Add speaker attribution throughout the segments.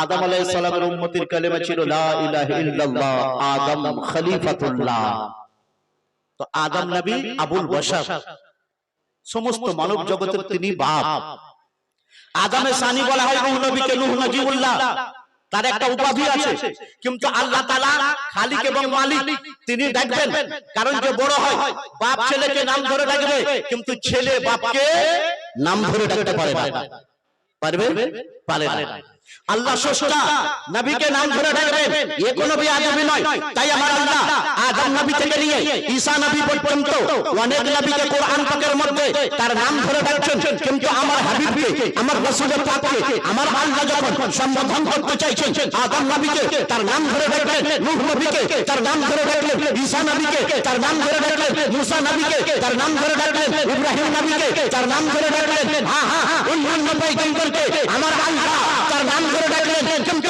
Speaker 1: আদম আলাইহিস সালামের উম্মতির কালেমা ছিল লা ইলাহা ইল্লাল্লাহ আদম খলিফাতুল্লাহ। তো আদম নবী আবুল বশর। সমস্ত মানব জগতের তিনি বাপ। আদমে সানি বলা হয় নূহ নবীকে নূহ নজিবুল্লাহ। তার একটা উপাধি আছে। কিন্তু আল্লাহ তাআলা খালিক এবং মালিক তিনি ডাকবেন কারণ যে বড় হয় বাপ ছেলেকে নাম ধরে ডাকবে কিন্তু ছেলে বাপকে নাম ধরে ডাকতে পারে না। পারবে? পারে না। আল্লাহ স্রষ্টা নবীকে নাম ধরে ডাকবেন। এ কোনো আদমি নয়। তাই আমার আল্লাহ আদম নবী থেকে নিয়ে ঈসা নবী পর্যন্ত অনেক নবীকে কোরআন পাকের তার নাম ধরে ডাকছেন কিন্তু আমার হাবিবকে, আমার রাসূলের পাককে আমার আল্লাহ যখন সম্বোধন করতে চাইছেন, আদম নবীকে, তার নাম ধরে ডাকলেন নূহ নবীকে, তার নাম ধরে ডাকলেন ঈসা নবীকে, তার নাম ধরে ডাকলেন মুসা নবীকে, তার নাম ধরে ডাকলেন ইব্রাহিম নবীকে, তার নাম ধরে ডাকলেন হ্যাঁ হ্যাঁ অন্যান্য পয়গম্বরকে, আমার আল্লাহ তার নাম ধরে ডাকলেন কিন্তু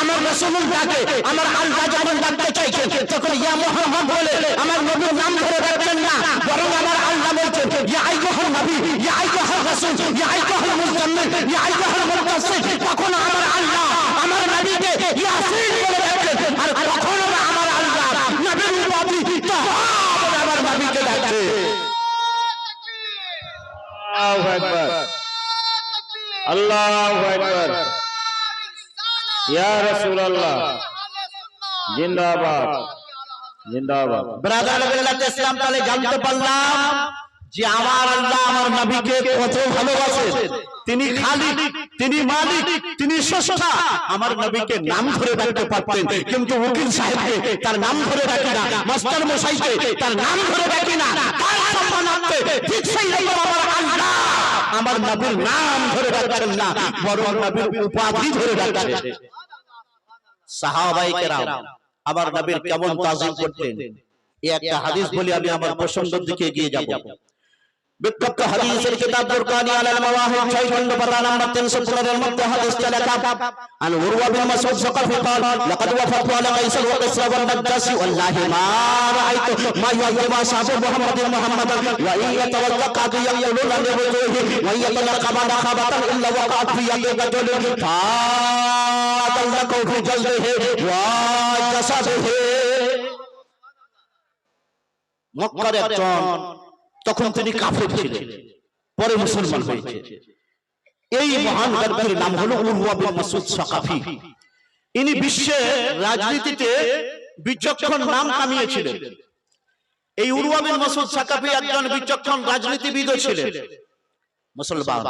Speaker 1: আমার মুস্তাফাকে ডাকে আমার আল্লাহ যখন ডাকতে চাইছেন তখন ইয়া মোহাম্মদ বলে, আমার নবীর নাম ধরে ডাকবেন না, বরং আমার আল্লাহ বলছেন ইয়া আইয়ুহান নবী, ইয়া আইয়ুহার রসুল, ইয়া আইয়ুহাল মুজাম্মিল, ইয়া আইয়ুহাল মুদাসসির, তখন আমার আল্লাহ, আমার নবীকে ইয়াসিন বলে ডাকছেন আর তখন আমার আল্লাহ নবীর উপাধি তাহা বলে আমার নবীকে ডাকছে
Speaker 2: আল্লাহু আকবার আল্লাহু আকবার ইয়া
Speaker 1: আমার নবীকে তিনি খালিক, তিনি মালিক, তিনি আমার নবীকে নাম ধরে ডাকতে পারতেন, কিন্তু উকিল সাহেবকে তার নাম ধরে ডাকি না। মাস্টার মশাইকে তার নাম ধরে ডাকি না। আমার নবীর নাম ধরে ডাকছেন না, বরং নবীর উপাধি ধরে ডাকছেন সাহাবাই কেরাম আমার নবীর কেমন তাজিম করতেন? এই একটা হাদিস বলে আমি আমার প্রসঙ্গের দিকে এগিয়ে যাব। বিখ্যাত হাদিসের কিতাব বুরকানি আলাল মাওয়াহিদ 6 খন্ড পারা নাম্বার 315 এর মধ্যে হাদিস লেখা আন উরওয়া বিন মাসউদ সাকাফি قال لقد وفقت على قيصر وقسرى والنجاش والله ما رايت ما يعظم اصحاب محمد محمد وان يتولى قد يقولون لوجوه وان يتلقى بعد خبطا الا وقعت في يد رجل فاتلقوا في جلده وجسده মক্কার একজন তখন তিনি কাফের ছিলেন। পরে মুসলমান হয়েছে। এই মহান ব্যক্তির নাম হলো বিন সাকাফি। ইনি বিশ্বে রাজনীতিতে বিচক্ষণ নাম কামিয়েছিলেন। এই উরওয়া বিন মাসউদ সাকাফি একজন বিচক্ষণ রাজনীতিবিদ ছিলেন। মুসলমান।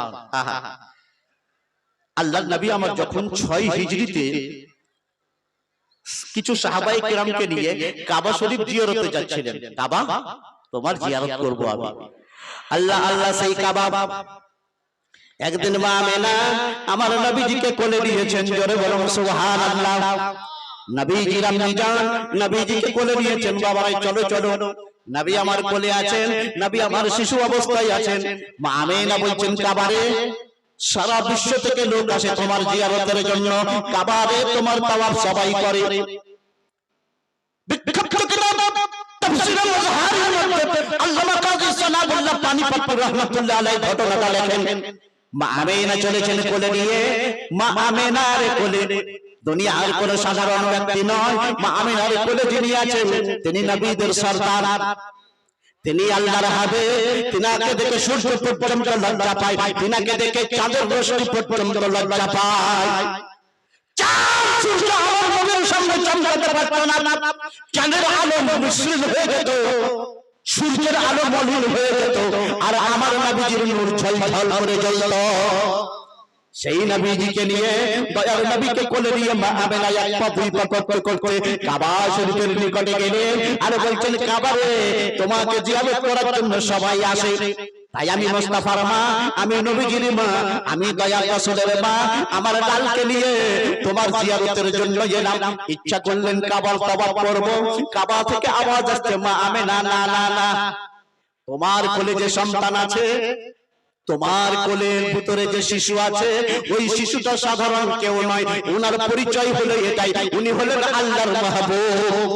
Speaker 1: আল্লাহ নবী আমার যখন ছয় হিজরিতে কিছু সাহাবাই কেরামকে নিয়ে কাবা শরীফ জিয়ারতে যাচ্ছিলেন। কাবা? তোমার জিয়ারত করব আমি। আল্লাহ আল্লাহ সেই কাবা একদিন মা আমেনা আমার নবীজিকে কোলে দিয়েছেন জোরে বলো সুবহানাল্লাহ। নবীজি রামজি যান নবীজিকে কোলে নিয়েছেন বাবাই চলো চলো। নবী আমার কোলে আছেন নবী আমার শিশু অবস্থায় আছেন। মা আমেনা বলছেন কাবারে সারা বিশ্ব থেকে লোক আসে তোমার জিয়ারতের জন্য। কাবারে তোমার তাওয়াফ সবাই করে। তাফসীরুল মুজাহারির মধ্যে আল্লামা কাজী সানাদুল্লাহ পানিপত্তর রাহমাতুল্লাহ আলাইহি ঘটনাটা লেখেন, মা আমেনা চলেছেন কোলে নিয়ে, মা আমেনার কোলে দুনিয়ার কোন সাধারণ ব্যক্তি নয়, মা আমেনার কোলে যিনি আছেন, তিনি নবীদের সরদার। তিনি আল্লাহর হাবে তিনাকে দেখে সূর্য পর্যন্ত লজ্জা পায়, তিনাকে দেখে চাঁদের রোশনি পর্যন্ত লজ্জা পায়। চাঁদ সূর্য সামনে চমকাতে পারত না। চাঁদের আলো মিশ্রিত হয়ে যেত, সূর্যের আলো মলিন হয়ে যেত, আর আমার নবীজির নূর ঝলঝল করে জ্বলত। সেই নবীজিকে নিয়ে দয়ার নবীকে কোলে নিয়ে মা আমেনা এক পা দুই পা করতে করতে কাবা শরীফের নিকটে গেলেন আর বলছেন, কাবা তোমাকে জিয়ারত করার জন্য সবাই আসে। তাই আমি মোস্তাফার মা আমি নবীজির মা আমি দয়াল রাসূলের মা আমার লালকে নিয়ে তোমার জিয়ারতের জন্য এলাম ইচ্ছা করলেন কাবার তওয়াফ করব। কাবা থেকে আওয়াজ আসছে মা আমেনা না না না না তোমার কোলে যে সন্তান আছে তোমার কোলের ভিতরে যে শিশু আছে ওই শিশুটা সাধারণ কেউ নয়। ওনার পরিচয় হলো এটাই। উনি হলেন আল্লাহর মাহবুব।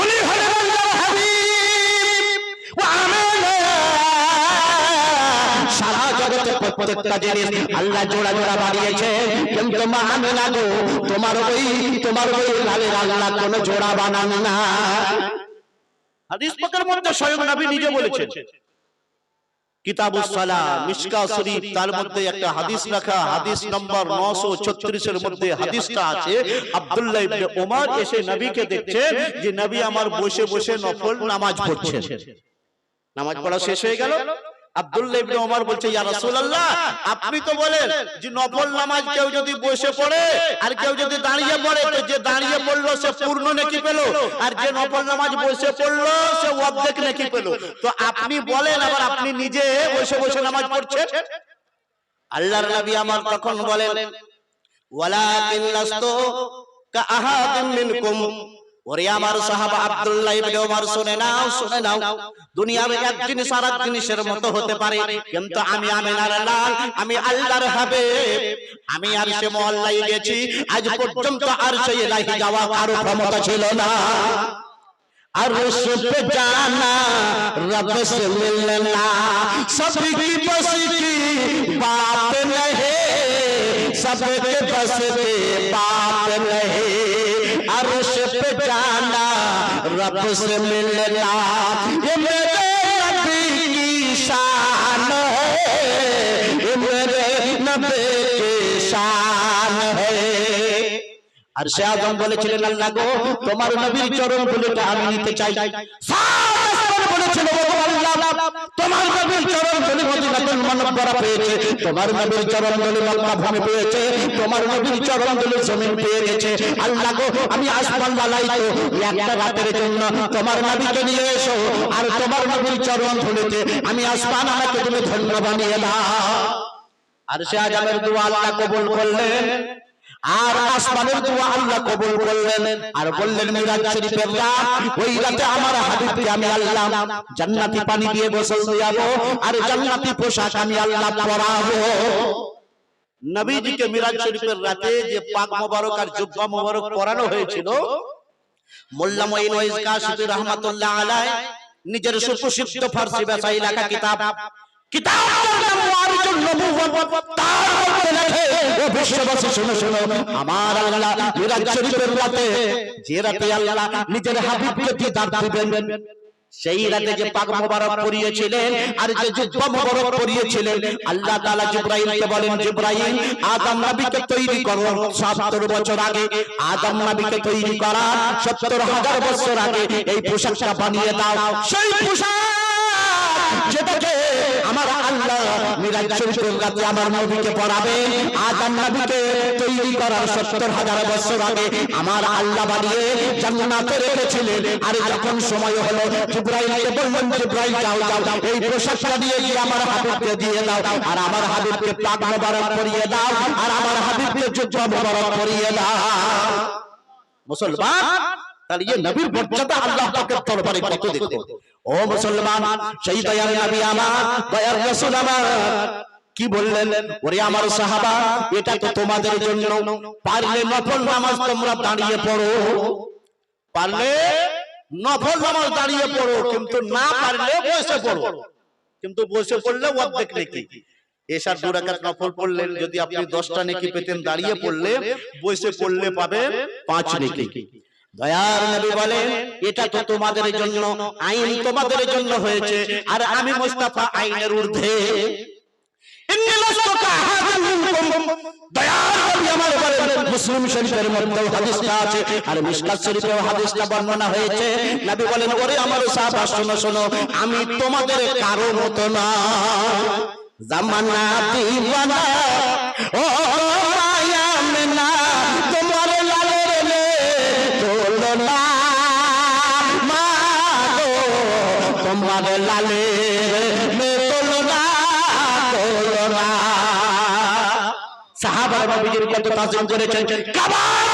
Speaker 1: উনি হলেন আল্লাহর হাবিব। ওয়া আমানা
Speaker 3: নবী তার মধ্যে একটা হাদিস রাখা, হাদিস নম্বর 936 এর মধ্যে হাদিসটা আছে। আব্দুল্লাহ এসে নবীকে যে নবী আমার বসে বসে নফল নামাজ পড়ছেন। নামাজ পড়া শেষ হয়ে গেল। আব্দুল্লাহ ইবনে ওমর বলছে ইয়া রাসূলুল্লাহ আপনি তো বলেন যে নফল নামাজ কেউ যদি বসে পড়ে আর কেউ যদি দাঁড়িয়ে পড়ে তো যে দাঁড়িয়ে পড়ল সে পূর্ণ নেকি পেল আর যে নফল নামাজ বসে পড়ল সে অর্ধেক নেকি পেল। তো আপনি বলেন আবার আপনি নিজে বসে বসে নামাজ পড়ছেন? আল্লাহর নবী আমার তখন বলেন ওয়ালাকিন লাস্তু কাআহাদিন মিনকুম ওরে আমার সাহাবা আব্দুল্লাহ ইবনে ওমর শুনে নাও শুনে নাও দুনিয়ার এক জিনিস আর এক জিনিসের মতো হতে পারে কিন্তু আমি আমিনার লাল আমি আল্লাহর হাবিব আমি আর সে মহল্লায় গেছি আজ পর্যন্ত আর সে ইলাহি যাওয়া কারো ক্ষমতা ছিল না
Speaker 1: अर्श पे जाना रब से मिलना सबकी बस की बात नहीं सबके बस की बात से मिलना ये मेरे नबी की शान है ये मेरे नबी की शान है
Speaker 3: আর সে আজম বলেছিলেন আল্লাহ গো তোমার নবীর চরণ ধুলিটা আমি নিতে চাই
Speaker 1: সারা বলেছিল তোমার নবীর চরণ ধুলি মদিনাতুল মুনাওয়ারা পেয়েছে, তোমার নবীর চরণ ধুলি মক্কা ভূমি পেয়েছে, তোমার আমি আসমান তুমি ধন্য আর সে আজমের দোয়া আল্লাহ কবুল করলেন। আর আসমানের দোয়া আল্লাহ কবুল করলেন। আর বললেন, মিরাজ শরীফের রাত, ওই রাতে আমার হাবিবকে আমি আল্লাহ জান্নাতি পানি দিয়ে গোসল দিয়াবো, আর জান্নাতি পোশাক আমি আল্লাহ পরাবো।
Speaker 3: নবীজিকে মিরাজ শরীফের রাতে যে পাক মোবারক আর জুব্বা মোবারক পরানো হয়েছিল, মোল্লা মঈন ওয়াইজ কাশিফি রহমাতুল্লাহ আলাইহি, নিজের সুপ্রসিদ্ধ ফারসি ভাষায় লেখা কিতাব
Speaker 1: আল্লাহ
Speaker 3: সেই রাতে যে পাক মোবারক পরিয়েছিলেন আর যে মোবারক পরিয়েছিলেন আল্লাহ বলেন আদম নবীকে তৈরি করো। 70 বছর আগে আদম নবীকে তৈরি করা 70 হাজার বছর আগে এই পোশাকটা বানিয়ে দাও।
Speaker 1: সেই পোশাক যেটাকে মিরাজ শরীফের রাতে আমার নবীকে পরাবে আদম নবীকে তৈরি করার সত্তর হাজার বছর আগে আমার আল্লাহ বানিয়ে জান্নাতে রেখেছিলেন। আর যখন সময় হলো, জিব্রাইলকে বললেন, জিব্রাইল, যাও যাও এই পোশাকটা দিয়ে গিয়ে আমার হাবিবকে দিয়ে দাও। আর আমার হাবিবকে পাক মোবারক পরিয়ে দাও। আর আমার হাবিবকে যুদ্ধ মোবারক পরিয়ে দাও।
Speaker 3: মুসলমান, তাহলে ये নবীর মর্যাদা আল্লাহ পাকের দরবারে কত দেখো?
Speaker 1: ও মুসলমান, সেই দয়াল নবী আমার, দয়াল রাসূল আমার। কি বললেন? ওরে আমার সাহাবা, এটা তো তোমাদের জন্য। পারলে নফল নামাজ তোমরা দাঁড়িয়ে পড়ো।
Speaker 3: পারলে নফল নামাজ দাঁড়িয়ে পড়ো, কিন্তু না পারলে বসে পড়ো। কিন্তু বসে পড়লে অর্ধেক নেকি। এসার দু রাকাত নফল পড়লেন, যদি আপনি দশটা নেকি পেতেন দাঁড়িয়ে পড়লে, বসে পড়লে পাবেন পাঁচ নেকি। দয়ার নবী বলেন এটা তো তোমাদের জন্য আইন তোমাদের জন্য হয়েছে। আর আমি মোস্তাফা আইনের ঊর্ধ্বে।
Speaker 1: মুসলিম শরীফের হাদিসটা আছে আর শরীফেও হাদিসটা বর্ণনা হয়েছে। নবী বলেন ওরে আমার সাহাবা শোনো শোনো আমি তোমাদের কারও মতো না। জামানা দিওয়ানা ও তোমার লালের মে তোলো না তোলো না সাহাবা নবীর কত তাজিম করেছেন? কাবা আমার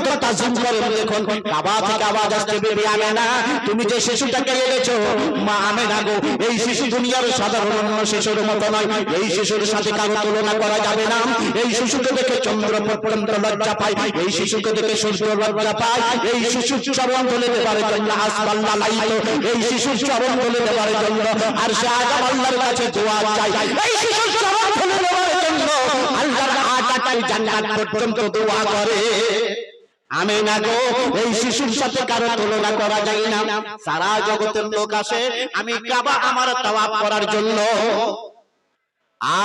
Speaker 1: নবীর তাজিম করেন দেখুন কাবা থেকে আওয়াজ আসছে, বেবি আমেনা, তুমি যে শিশুটাকে এনেছো, মা আমেনা গো, এই শিশু দুনিয়ার সাধারণ অন্য শিশুর মতো নয়, এই শিশুর সাথে কারও তুলনা করা যাবে না, এই শিশুকে দেখে চন্দ্র পর্যন্ত লজ্জা পায়, এই শিশুকে দেখে সূর্য লজ্জা পায়, এই শিশুর চরণ ধরে দেবার জন্য আসমান লালাইতো এই শিশুর চরণ ধরে দেবার জন্য আর সে আগাম আল্লাহর কাছে দোয়া চাই এই শিশুর চরণ ধরে দেবার জন্য আল্লাহর আট আট
Speaker 4: জান্নাত পর্যন্ত দোয়া করে। আমি না গো, এই শিশুর সাথে কারও তুলনা করা যায় না। সারা জগতের লোক আসে, আমি কাবা আমার তাওয়াফ করার জন্য।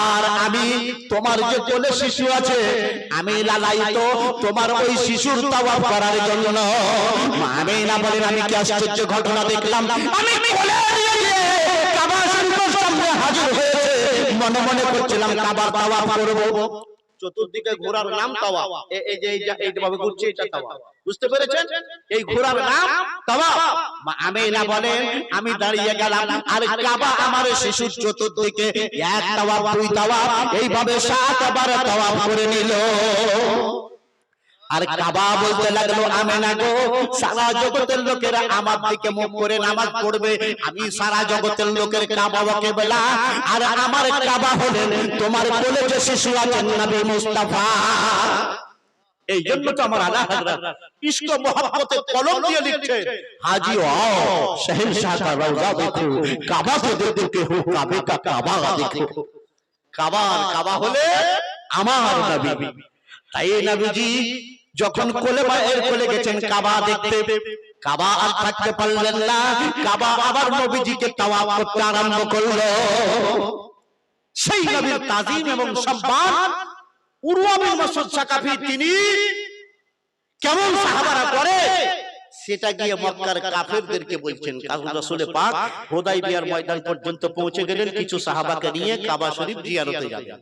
Speaker 4: আর আমি তোমার যে কোলে শিশু আছে, আমি লালাই তো তোমার ওই শিশুর তাওয়াফ করার জন্য। আমি না বলেন আমি কি আশ্চর্য ঘটনা দেখলাম? আমি কোলে কাবা শরীফের সামনে হাজির হয়েছে। মনে মনে করছিলাম, কাবার তাওয়াফ করব।
Speaker 1: চতুর্দিকে ঘোড়ার নাম তাওয়া। এই যে এই যে- এইভাবে ঘুরছে এটা তাওয়া। বুঝতে পেরেছেন? এই ঘোড়ার নাম তাওয়া।
Speaker 4: আমি না বলেন আমি দাঁড়িয়ে গেলাম আর কাবা আমার শিশুর চতুর্দিকে এক তাওয়া দুই তাওয়া। এইভাবে সাতবার তাওয়া করে নিল। আর কাবা বলতে লাগল আমেনা গো সারা জগতের লোকেরা আমার দিকে মুখ করে নামাজ পড়বে। আমি সারা জগতের লোকের কাবা ওকে বেলা। আর আমার কাবা হলেন তোমার বলে যে শিশু আছেন নবী মুস্তাফা।
Speaker 1: এই জন্য তো আমার আলা হাজরা ইস্ক মোহাম্মতে কলম দিয়ে লিখছে
Speaker 4: হাজি ও শহীদ শাহ কা রওজা দেখো কাবা তো দেখো কে হো কাবে কা কাবা
Speaker 1: দেখো কাবা কাবা হলে
Speaker 4: আমার নবী। তাই নবীজি যখন কোলে বা এর কোলে গেছেন কাবা দেখতে। কাবা আর থাকতে পারলেন না। কাবা আবার নবীজিকে তাওয়াফ করতে আরম্ভ করল।
Speaker 1: সেই নবীর তাজিম এবং সম্মান উরওয়া বিন মাসউদ সাকাফি তিনি কেমন সাহাবারা করে? সেটা গিয়ে মক্কার কাফেরদেরকে বলছেন কারণ রাসূলে পাক হুদাইবিয়ার ময়দান পর্যন্ত পৌঁছে গেলেন কিছু সাহাবাকে নিয়ে কাবা শরীফ জিয়ারতে যাবেন।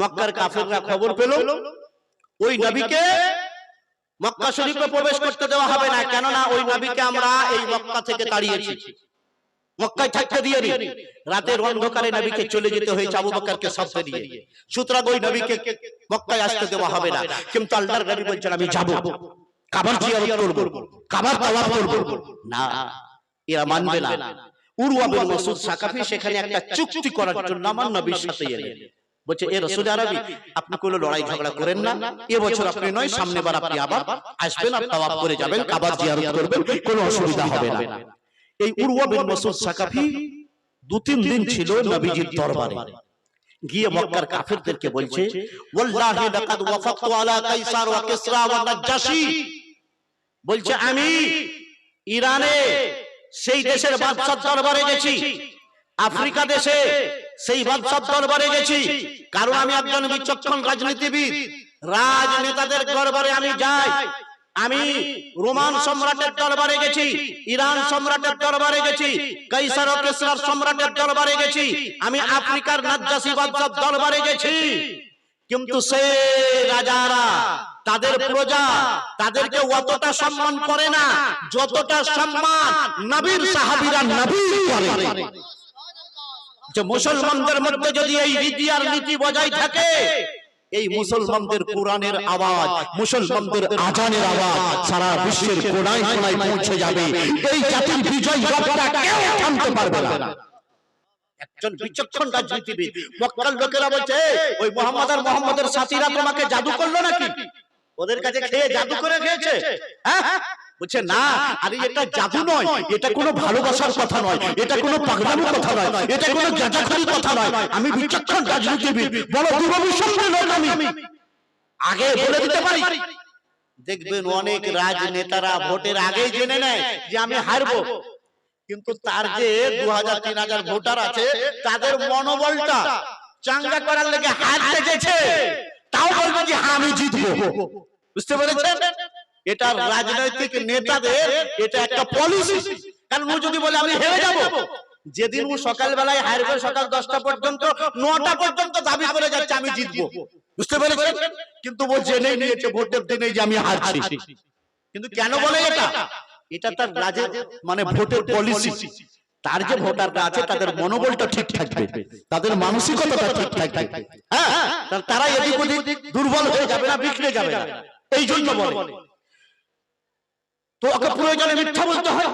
Speaker 1: মক্কার কাফেররা খবর পেল ওই নবীকে মক্কা শরীফে প্রবেশ করতে দেওয়া হবে না, কেননা ওই নবীকে আমরা এই মক্কা থেকে তাড়িয়েছি। মক্কায় থাকতে দিয়ে রাতের অন্ধকারে নবীকে চলে যেতে হয়েছে, আবু বকরকে সাথে সুতরাং ওই নবীকে মক্কায় আসতে দেওয়া হবে না। কিন্তু আল্লাহর নবী আমি যাব। কাবার করব। কাবার তাওয়াফ করব। না, এরা মানবে না। উরওয়া বিন মাসউদ সাকাফি সেখানে একটা চুক্তি করার জন্য আমার নবীর সাথে এলেন। বলছে এ রসুল আরবি আপনি কোনো লড়াই ঝগড়া করেন না। এবছর আপনি নয় সামনে বার আপনি আবার আসবেন আর তাওয়াফ করে যাবেন কাবার জিয়ারত করবেন কোনো অসুবিধা হবে না। এই উরওয়া বিন মাসউদ সাকাফি দু তিন দিন ছিল নবীজির দরবারে। গিয়ে মক্কার কাফেরদেরকে বলছে ওয়াল্লাহি লাকাদ ওয়াফাকতু আলা কাইসার ওয়া কিসরা ওয়া নাজ্জাশী। বলছে আমি ইরানে সেই দেশের বাদশার দরবারে গেছি আফ্রিকা দেশে সেই বাদশার দরবারে গেছি। কারণ আমি একজন বিচক্ষণ রাজনীতিবিদ। রাজনেতাদের দরবারে আমি যাই। আমি রোমান সম্রাটের দরবারে গেছি। ইরান সম্রাটের দরবারে গেছি। কৈসার ও কেসরার সম্রাটের দরবারে গেছি। আমি আফ্রিকার নাজ্জাসি বাদশার দরবারে গেছি। কিন্তু সে রাজারা তাদের প্রজা তাদেরকে অতটা সম্মান করে না যতটা সম্মান নবীর সাহাবীরা নবী করে। যে মুসলমানদের মধ্যে যদি এই রীতি আর নীতি বজায় থাকে এই মুসলমানদের কোরআনের আওয়াজ মুসলমানদের আজানের আওয়াজ সারা বিশ্বের কোনায় কোনায় পৌঁছে যাবে। এই জাতির বিজয় রথটা কেউ থামতে পারবে না। একজন বিচক্ষণ রাজনীতিবিদ মক্কার লোকেরা বলছে ওই মোহাম্মদ আর মোহাম্মদের সাথীরা তোমাকে জাদু করল নাকি? ওদের কাছে খেয়ে জাদু করে খেয়েছে। হ্যাঁ? বলছে না আরে এটা জাদু নয় এটা কোনো ভালোবাসার কথা নয় এটা কোনো পাগলামির কথা নয় এটা কোনো গাঁজাখালির কথা নয় আমি বিচক্ষণ রাজনীতিবিদ বড় দূরভিসন্ধি লোক আমি। আগে বলে দিতে পারি। দেখবেন অনেক রাজনেতারা ভোটের আগেই জেনে নেয় যে আমি হারবো। কিন্তু তার যে দু হাজার তিন হাজার ভোটার আছে তাদের মনোবলটা চাঙ্গা করার লেগে হারতে গেছে তাও বলবে যে হ্যাঁ আমি জিতবো। বুঝতে পেরেছেন? এটা রাজনৈতিক নেতাদের এটা একটা পলিসি কারণ ও যদি বলে আমি হেরে যাব। যেদিন ও সকালবেলায় হারবে সকাল দশটা পর্যন্ত নটা পর্যন্ত দাবি করে যাচ্ছে আমি জিতবো। বুঝতে পেরেছেন? কিন্তু ও জেনে নিয়েছে ভোটের দিনে যে আমি হারছি। কিন্তু কেন বলে এটা? এটা? তার রাজের মানে ভোটের পলিসি তার যে ভোটাররা আছে তাদের মনোবলটা ঠিক থাকবে। তাদের মানসিকতাটা ঠিক থাকবে। হ্যাঁ তারা এদিক ওদিক দুর্বল হয়ে যাবে না বিগড়ে যাবে না। এই জন্য বলে। তো ওকে প্রয়োজনে মিথ্যা বলতে হয়।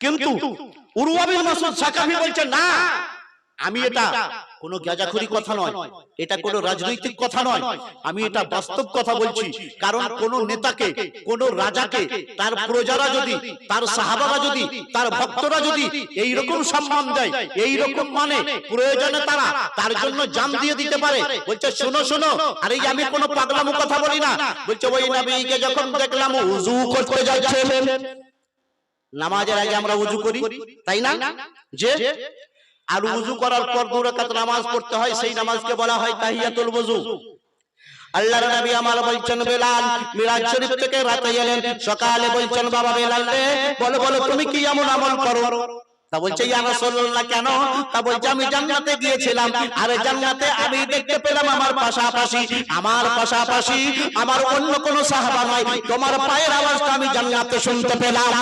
Speaker 1: কিন্তু উরুয়াবিন মাসুদ সাকাফি বলছে না আমি এটা কোনো গাজাখুরি কথা নয়। এটা কোনো রাজনৈতিক কথা নয়। আমি এটা বাস্তব কথা বলছি। কারণ কোন নেতাকে কোন রাজাকে তার প্রজারা যদি তার সাহাবারা যদি তার ভক্তরা যদি এই রকম সম্মান দেয় এই রকম মানে প্রয়োজনে তারা তার জন্য জান দিয়ে দিতে পারে। বলছে শোনো শোনো আরে আমি কোনো পাগলামো কথা বলি না। বলছে ওই নবীকে যখন দেখলাম উজু করতে যাচ্ছে নামাজের আগে আমরা উজু করি তাই না যে আর উজু করার পর দু রাকাত নামাজ পড়তে হয় সেই নামাজকে বলা হয় তাহিয়াতুল ওযু আল্লাহর নবী আমার বলছেন বেলাল মিরাজ শরীফ থেকে রাতে এলেন সকালে বলছেন বাবা বেলাল রে বলো বলো তুমি কি এমন আমল করো? তা বলছে ইয়া রাসূলুল্লাহ কেন? তা বলছে আমি জান্নাতে গিয়েছিলাম আর জান্নাতে আমি দেখতে পেলাম আমার পাশাপাশি আমার পাশাপাশি আমার অন্য কোন সাহাবা নয় তোমার পায়ের আওয়াজটা আমি জান্নাতে শুনতে পেলাম।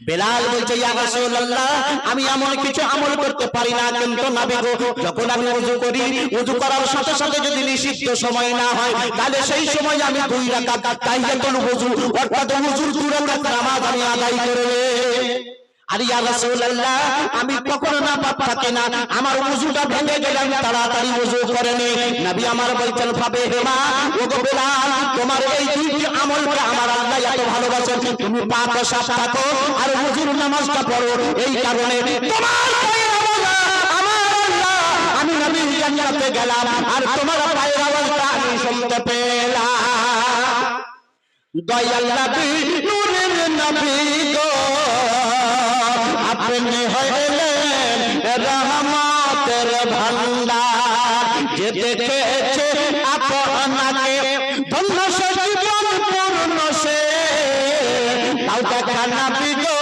Speaker 1: বেলাল বলছে, ইয়া রাসূলুল্লাহ, আমি এমন কিছু আমল করতে পারি না, কিন্তু নবী গো, যখন আমি ওযু করি ওযু করার সাথে সাথে যদি নিষিদ্ধ সময় না হয়, তাহলে সেই সময় আমি দুই রাকাত তাহিয়াতুল ওযু অর্থাৎ ওযুর দুই রাকাত নামাজ আমি আদায় করে আর আমি কখনো পাপ থাকে না। আমার ভেঙে আমার তোমার আমার তুমি ওযুর নামাজটা পড়ো। এই কারণে আমার আমি গেলাম আর তোমার পায়ের আওয়াজটা আমি শুনতে পেলাম। দয়াল নূরের নবী গো। দেখেছে আপনাকে, ধন্য জীবন পূর্ণ সে। তাও দেখা নবী গো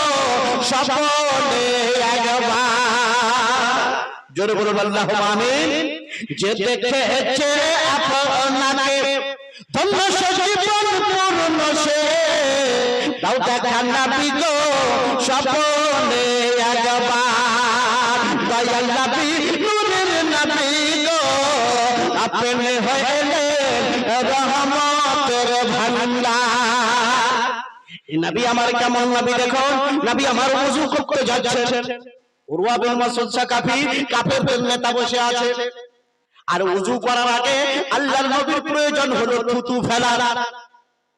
Speaker 1: সকলে একবার। জোরে বলুন, আল্লাহ আমিন। যে দেখেছে আপনাকে, ধন্য জীবন পূর্ণ সে। তাও দেখা নবী গো সকলে আপনি রহমতের নবী আমার কেমন নবী দেখো? নবী আমার উরওয়া বিন মাসউদ সাকাফি নেতা বসে আছে। আর করার আগে আল্লাহর নবীর প্রয়োজন হলো থুতু ফেলা।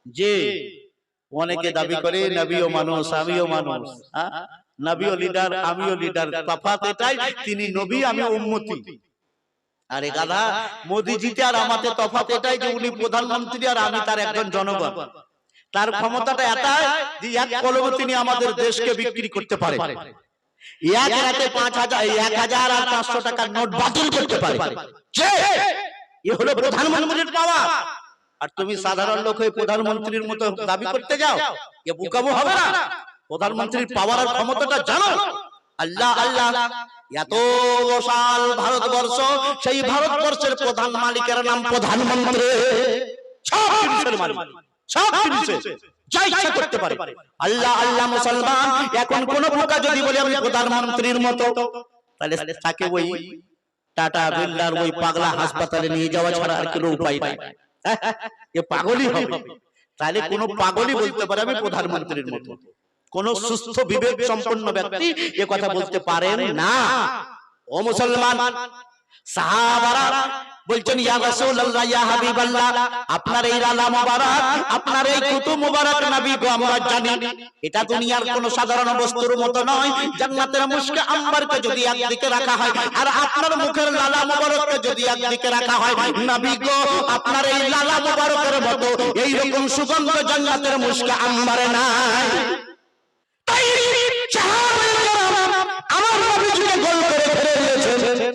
Speaker 1: যে অনেকে দাবি করে, নবীও মানুষ, আমিও মানুষ। লিডার আমিও লিডার তফাৎ এটাই, তিনি নবী, আমি উম্মতি। আরে গাধা মোদিজিতে আর আমাদের তফাৎ এটাই যে উনি প্রধানমন্ত্রী আর আমি তার একজন জনগণ। তার ক্ষমতাটা এটাই যে এক কলমে তিনি আমাদের দেশকে বিক্রি করতে পারে। এক রাতে পাঁচ হাজার এক হাজার আর পাঁচশো টাকার নোট বাতিল করতে পারে? এ হলো প্রধানমন্ত্রীর পাওয়া আর তুমি সাধারণ লোক হয়ে প্রধানমন্ত্রীর মতো দাবি করতে যাও এ বুকাবো হবে না। প্রধানমন্ত্রীর পাওয়ার আর ক্ষমতাটা জানো। আল্লাহ। আল্লাহ। এত সাল ভারতবর্ষ, সেই ভারতবর্ষের প্রধান মালিকের নাম প্রধানমন্ত্রী। কোন হাসপাতালে নিয়ে যাওয়া কোনো উপায় পাগলই তাহলে কোন পাগলই বলতে পারে আমি প্রধানমন্ত্রীর মতো। কোন সুস্থ বিবেক সম্পন্ন ব্যক্তি এ কথা বলতে পারেন না। ও মুসলমান সাহাবারা বলছেন ইয়া রাসূলুল্লাহ ইয়া হাবিবাল্লাহ আপনার এই রালা মুবারক আপনার এই কুতুব মুবারক নবী গো আমরা জানি। এটা দুনিয়ার কোন সাধারণ বস্তুর মতো নয়। জান্নাতের মুশকে আম্বারকে যদি একদিকে রাখা হয় আর আপনার মুখের লালা মুবারককে যদি একদিকে রাখা হয় নবী গো আপনার এই লালা মুবারকের মতো এই রকম সুগন্ধ জান্নাতের মুশকে আম্বারে নাই আমার নবীজিকে গোল করে ফেলে দিয়েছেন।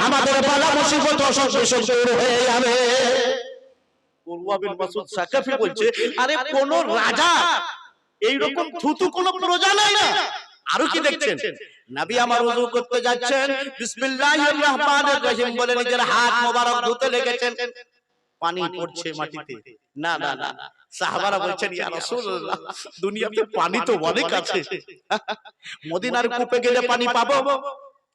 Speaker 1: আমাদের বালা মুসিবত অসুখ বিসুখ দূর হয়ে যাবে। মাসউদ সাকাফি বলছে আরে কোন রাজা এইরকম থুতু কোন প্রজা নাই না। আরও কি দেখছেন? নবী আমার ওযু করতে যাচ্ছেন বিসমিল্লাহির রহমানির রহিম বলে নিজের হাত মোবারক ধুতে লেগেছেন। পানি পড়ছে মাটিতে। না না না সাহাবারা বলছেন ইয়া রাসূলুল্লাহ দুনিয়াতে পানি তো অনেক আছে। মদিনার কূপে গেলে পানি পাবো।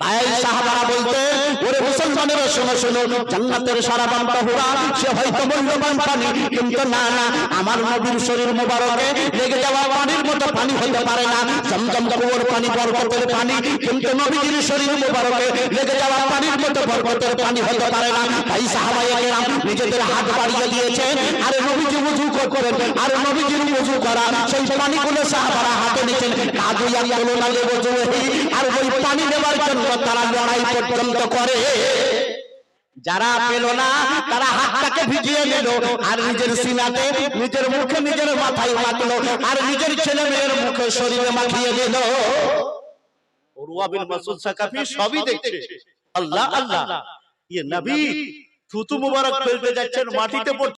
Speaker 4: তাই সাহাবারা বলতে, ওরে মুসলমানেরা শোনো শোনো, জান্নাতের সারাবান তাহুরা সে হয়তো মূল্যবান পানি, কিন্তু না না, আমার নবীর শরীর মোবারকে লেগে যাওয়া পানির মতো পানি হতে পারে না। জমজম কুয়োর পানি, বরকতের পানি, কিন্তু নবীর শরীর মোবারকে লেগে যাওয়া পানির মতো বরকতের পানি হতে পারে না। তাই সাহাবায়ে কেরাম নিজেদের হাত বাড়িয়ে দিয়েছেন আরে নবীজি ওযু করেন আর নবীজির ওযু করা। সেই পানিগুলো সাহাবারা হাতে কাজু ইয়াকুলুনা লিওযুহি আর ওই পানি নেবার জন্য তারা লড়াই পর্যন্ত করে। যারা পেল না, তারা হাতটাকে ভিজিয়ে নিল আর নিজের সিনাতে নিজের মুখে নিজের মাথায় মাখলো আর নিজের ছেলে মেয়ের মুখে শরীরে মাখিয়ে দিল।
Speaker 1: আল্লাহ আল্লাহ। ইয়ে নবী, থুতু মুবারক ফেলতে যাচ্ছেন, মাটিতে